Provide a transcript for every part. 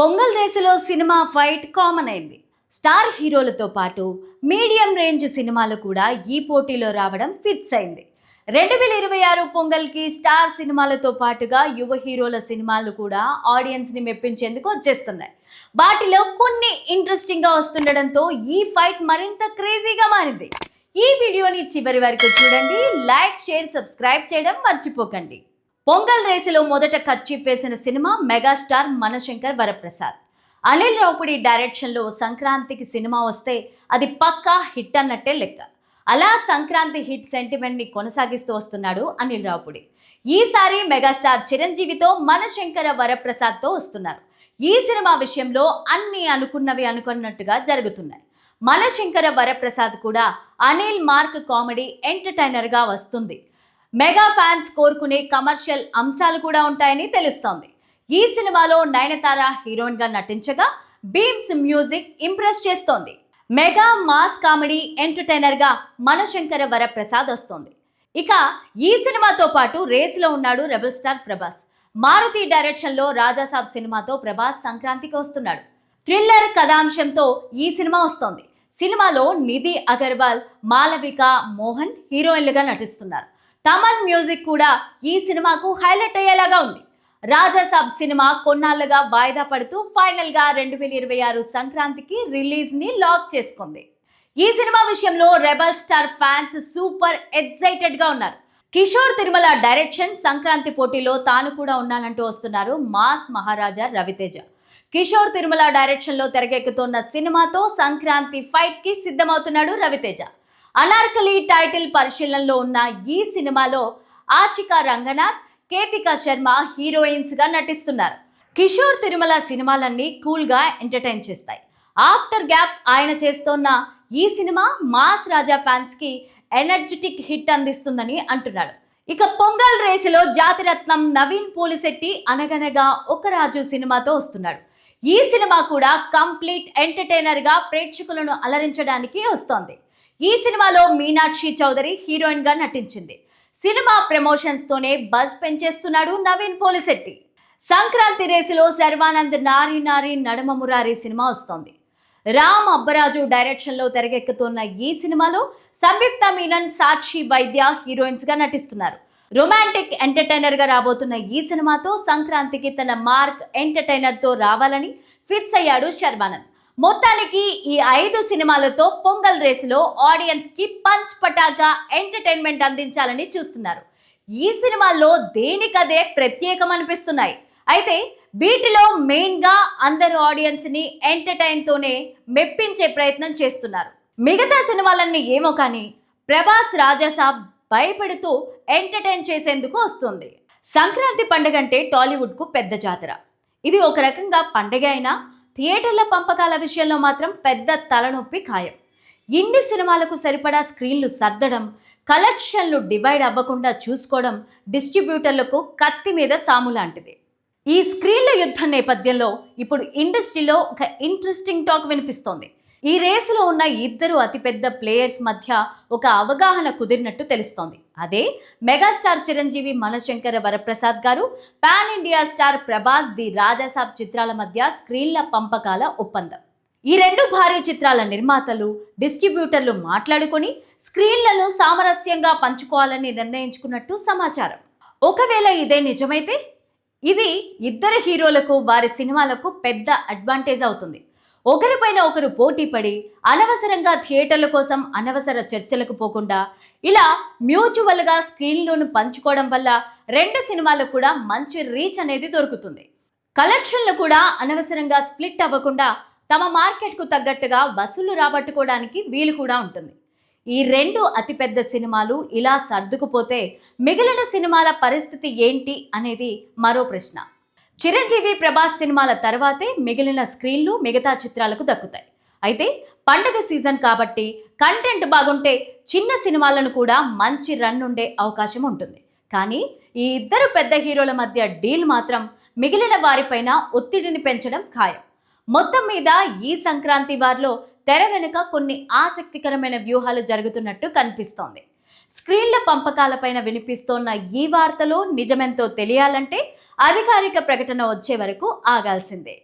పొంగల్ రేసులో cinema fight common అయింది. Star హీరోలతో పాటు మీడియం రేంజ్ సినిమాలు కూడా ఈ పోటీలో రావడం ఫిక్స్ అయింది. రెండు వేల ఇరవై ఆరు పొంగల్కి స్టార్ సినిమాలతో పాటుగా యువ హీరోల సినిమాలు కూడా ఆడియన్స్ని మెప్పించేందుకు వచ్చేస్తున్నాయి. వాటిలో కొన్ని ఇంట్రెస్టింగ్గా వస్తుండడంతో ఈ ఫైట్ మరింత క్రేజీగా మారింది. ఈ వీడియోని చివరి వరకు చూడండి. లైక్ షేర్ సబ్స్క్రైబ్ చేయడం మర్చిపోకండి. పొంగల్ రేసులో మొదట ఖర్చీఫ్ వేసిన సినిమా మెగాస్టార్ మనశంకర్ వరప్రసాద్. అనిల్ రావుపుడి డైరెక్షన్లో సంక్రాంతికి సినిమా వస్తే అది పక్కా హిట్ అన్నట్టే లెక్క. అలా సంక్రాంతి హిట్ సెంటిమెంట్ని కొనసాగిస్తూ వస్తున్నాడు అనిల్ రావుపుడి. ఈసారి మెగాస్టార్ చిరంజీవితో మనశంకర వరప్రసాద్తో వస్తున్నారు. ఈ సినిమా విషయంలో అన్ని అనుకున్నవి అనుకున్నట్టుగా జరుగుతున్నాయి. మనశంకర వరప్రసాద్ కూడా అనిల్ మార్క్ కామెడీ ఎంటర్టైనర్గా వస్తుంది. మెగా ఫ్యాన్స్ కోరుకునే కమర్షియల్ అంశాలు కూడా ఉంటాయని తెలుస్తోంది. ఈ సినిమాలో నయనతార హీరోయిన్గా నటించగా బీమ్స్ మ్యూజిక్ ఇంప్రెస్ చేస్తోంది. మెగా మాస్ కామెడీ ఎంటర్టైనర్గా మనశంకర వరప్రసాద్ వస్తోంది. ఇక ఈ సినిమాతో పాటు రేసులో ఉన్నాడు రెబల్ స్టార్ ప్రభాస్. మారుతి డైరెక్షన్లో రాజాసాబ్ సినిమాతో ప్రభాస్ సంక్రాంతికి వస్తున్నాడు. థ్రిల్లర్ కథాంశంతో ఈ సినిమా వస్తోంది. సినిమాలో నిధి అగర్వాల్ మాలవిక మోహన్ హీరోయిన్లుగా నటిస్తున్నారు. తమన్ మ్యూజిక్ కూడా ఈ సినిమాకు హైలైట్ అయ్యేలాగా ఉంది. రాజాసాబ్ సినిమా కొన్నాళ్ళుగా వాయిదా పడుతూ ఫైనల్గా రెండు వేల ఇరవై ఆరు సంక్రాంతికి రిలీజ్ని లాక్ చేసుకుంది. ఈ సినిమా విషయంలో రెబల్ స్టార్ ఫ్యాన్స్ సూపర్ ఎక్సైటెడ్గా ఉన్నారు. కిషోర్ తిరుమల డైరెక్షన్ సంక్రాంతి పోటీలో తాను కూడా ఉన్నానంటూ వస్తున్నారు మాస్ మహారాజా రవితేజ. కిషోర్ తిరుమల డైరెక్షన్లో తెరకెక్కుతున్న సినిమాతో సంక్రాంతి ఫైట్కి సిద్ధమవుతున్నాడు రవితేజ. అనార్కలి టైటిల్ పరిశీలనలో ఉన్న ఈ సినిమాలో ఆశికా రంగనాథ్ కేతికా శర్మ హీరోయిన్స్గా నటిస్తున్నారు. కిషోర్ తిరుమల సినిమాలన్నీ కూల్గా ఎంటర్టైన్ చేస్తాయి. ఆఫ్టర్ గ్యాప్ ఆయన చేస్తోన్న ఈ సినిమా మాస్ రాజా ఫ్యాన్స్కి ఎనర్జెటిక్ హిట్ అందిస్తుందని అంటున్నాడు. ఇక పొంగల్ రేసులో జాతిరత్నం నవీన్ పూలిశెట్టి అనగనగా ఒక రాజు సినిమాతో వస్తున్నాడు. ఈ సినిమా కూడా కంప్లీట్ ఎంటర్టైనర్గా ప్రేక్షకులను అలరించడానికి వస్తోంది. ఈ సినిమాలో మీనాక్షి చౌదరి హీరోయిన్గా నటించింది. సినిమా ప్రమోషన్స్ తోనే బజ్ పెంచేస్తున్నాడు నవీన్ పోలిశెట్టి సంక్రాంతి రేసులో శర్వానంద్ నారి నారి నడమ మురారి సినిమా వస్తోంది. రామ్ అబ్బరాజు డైరెక్షన్లో తెరకెక్కుతున్న ఈ సినిమాలో సంయుక్త మీనన్ సాక్షి వైద్య హీరోయిన్స్గా నటిస్తున్నారు. రొమాంటిక్ ఎంటర్టైనర్గా రాబోతున్న ఈ సినిమాతో సంక్రాంతికి తన మార్క్ ఎంటర్టైనర్తో రావాలని ఫిక్స్ అయ్యాడు శర్వానంద్. మొత్తానికి ఈ ఐదు సినిమాలతో పొంగల్ రేసులో ఆడియన్స్కి పంచ్ పటాకా ఎంటర్టైన్మెంట్ అందించాలని చూస్తున్నారు. ఈ సినిమాల్లో దేనికదే ప్రత్యేకం అనిపిస్తున్నాయి? అయితే వీటిలో మెయిన్గా అందరు ఆడియన్స్ని ఎంటర్టైన్తోనే మెప్పించే ప్రయత్నం చేస్తున్నారు. మిగతా సినిమాలన్నీ ఏమో కానీ ప్రభాస్ రాజాసాబ్ భయపెడుతూ ఎంటర్టైన్ చేసేందుకు వస్తుంది. సంక్రాంతి పండుగ అంటే టాలీవుడ్కు పెద్ద జాతర. ఇది ఒక రకంగా పండగ అయినా థియేటర్ల పంపకాల విషయంలో మాత్రం పెద్ద తలనొప్పి ఖాయం. ఇన్ని సినిమాలకు సరిపడా స్క్రీన్లు సర్దడం కలెక్షన్లు డివైడ్ అవ్వకుండా చూసుకోవడం డిస్ట్రిబ్యూటర్లకు కత్తి మీద సాము లాంటిది. ఈ స్క్రీన్ల యుద్ధం నేపథ్యంలో ఇప్పుడు ఇండస్ట్రీలో ఒక ఇంట్రెస్టింగ్ టాక్ వినిపిస్తోంది. ఈ రేసులో ఉన్న ఇద్దరు అతిపెద్ద ప్లేయర్స్ మధ్య ఒక అవగాహన కుదిరినట్టు తెలుస్తోంది. అదే megastar Chiranjeevi Mana Shankara Vara Prasad Garu pan India star Prabhas the Raja Saab చిత్రాల మధ్య స్క్రీన్ల పంపకాల ఒప్పందం. ఈ రెండు భారీ చిత్రాల నిర్మాతలు డిస్ట్రిబ్యూటర్లు మాట్లాడుకొని స్క్రీన్లలో సామరస్యంగా పంచుకోవాలని నిర్ణయించుకున్నట్టు సమాచారం. ఒకవేళ ఇదే నిజమైతే ఇది ఇద్దరు హీరోలకు వారి సినిమాలకు పెద్ద అడ్వాంటేజ్ అవుతుంది. ఒకరిపైన ఒకరు పోటీ పడి అనవసరంగా థియేటర్ల కోసం అనవసర చర్చలకు పోకుండా ఇలా మ్యూచువల్గా స్క్రీన్లను పంచుకోవడం వల్ల రెండు సినిమాలకు కూడా మంచి రీచ్ అనేది దొరుకుతుంది. కలెక్షన్లు కూడా అనవసరంగా స్ప్లిట్ అవ్వకుండా తమ మార్కెట్కు తగ్గట్టుగా వసూలు రాబట్టుకోవడానికి వీలు కూడా ఉంటుంది. ఈ రెండు అతిపెద్ద సినిమాలు ఇలా సర్దుకుపోతే మిగిలిన సినిమాల పరిస్థితి ఏంటి అనేది మరో ప్రశ్న. చిరంజీవి ప్రభాస్ సినిమాల తర్వాతే మిగిలిన స్క్రీన్లు మిగతా చిత్రాలకు దక్కుతాయి. అయితే పండగ సీజన్ కాబట్టి కంటెంట్ బాగుంటే చిన్న సినిమాలను కూడా మంచి రన్ ఉండే అవకాశం ఉంటుంది. కానీ ఈ ఇద్దరు పెద్ద హీరోల మధ్య డీల్ మాత్రం మిగిలిన వారిపైన ఒత్తిడిని పెంచడం ఖాయం. మొత్తం మీద ఈ సంక్రాంతి వారిలో తెర వెనుక కొన్ని ఆసక్తికరమైన వ్యూహాలు జరుగుతున్నట్టు కనిపిస్తోంది. స్క్రీన్ల పంపకాలపైన వినిపిస్తోన్న ఈ వార్తలో నిజమెంతో తెలియాలంటే అధికారిక ప్రకటన వచ్చే వరకు ఆగాల్సిందే.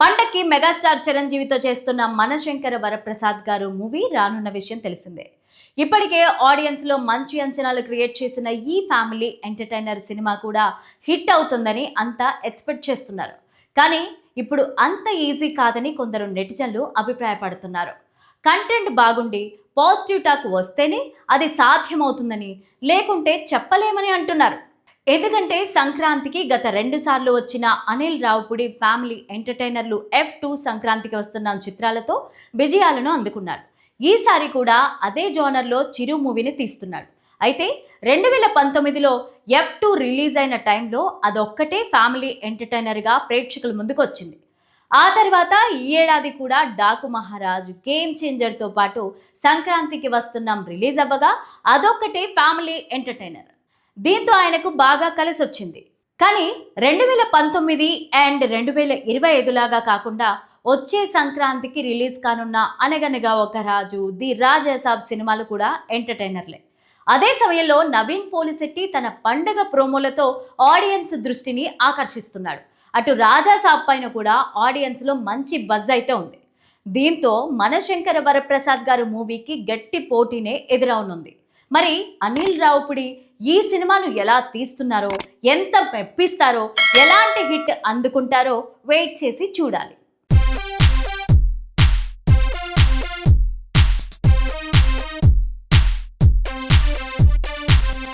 పండక్కి మెగాస్టార్ చిరంజీవితో చేస్తున్న మనశంకర వరప్రసాద్ గారు మూవీ రానున్న విషయం తెలిసిందే. ఇప్పటికే ఆడియన్స్లో మంచి అంచనాలు క్రియేట్ చేసిన ఈ ఫ్యామిలీ ఎంటర్టైనర్ సినిమా కూడా హిట్ అవుతుందని అంతా ఎక్స్పెక్ట్ చేస్తున్నారు. కానీ ఇప్పుడు అంత ఈజీ కాదని కొందరు నెటిజన్లు అభిప్రాయపడుతున్నారు. కంటెంట్ బాగుండి పాజిటివ్ టాక్ వస్తేనే అది సాధ్యమవుతుందని లేకుంటే చెప్పలేమని అంటున్నారు. ఎందుకంటే సంక్రాంతికి గత రెండు సార్లు వచ్చిన అనిల్ రావుపుడి ఫ్యామిలీ ఎంటర్టైనర్లు ఎఫ్ టూ సంక్రాంతికి వస్తున్న చిత్రాలతో విజయాలను అందుకున్నాడు. ఈసారి కూడా అదే జోనర్లో చిరు మూవీని తీస్తున్నాడు. అయితే రెండు వేల పంతొమ్మిదిలో ఎఫ్ టూ రిలీజ్ అయిన టైంలో అదొక్కటే ఫ్యామిలీ ఎంటర్టైనర్గా ప్రేక్షకుల ముందుకు వచ్చింది. ఆ తర్వాత ఈ ఏడాది కూడా డాకు మహారాజ్ గేమ్ చేంజర్తో పాటు సంక్రాంతికి వస్తున్నాం రిలీజ్ అవ్వగా అదొక్కటే ఫ్యామిలీ ఎంటర్టైనర్. దీంతో ఆయనకు బాగా కలిసి వచ్చింది కానీ రెండు వేల పంతొమ్మిది అండ్ రెండు వేల ఇరవై ఐదులాగా కాకుండా వచ్చే సంక్రాంతికి రిలీజ్ కానున్న అనగనగా ఒక రాజు ది రాజాసాబ్ సినిమాలు కూడా ఎంటర్టైనర్లే. అదే సమయంలో నవీన్ పోలిశెట్టి తన పండగ ప్రోమోలతో ఆడియన్స్ దృష్టిని ఆకర్షిస్తున్నాడు. అటు రాజాసాబ్ పైన కూడా ఆడియన్స్లో మంచి బజ్ అయితే ఉంది. దీంతో మనశంకర వరప్రసాద్ గారు మూవీకి గట్టి పోటీనే ఎదురవనుంది. మరి అనిల్ రావుపుడి ఈ సినిమాను ఎలా తీస్తున్నారో ఎంత మెప్పిస్తారో ఎలాంటి హిట్ అందుకుంటారో వెయిట్ చేసి చూడాలి.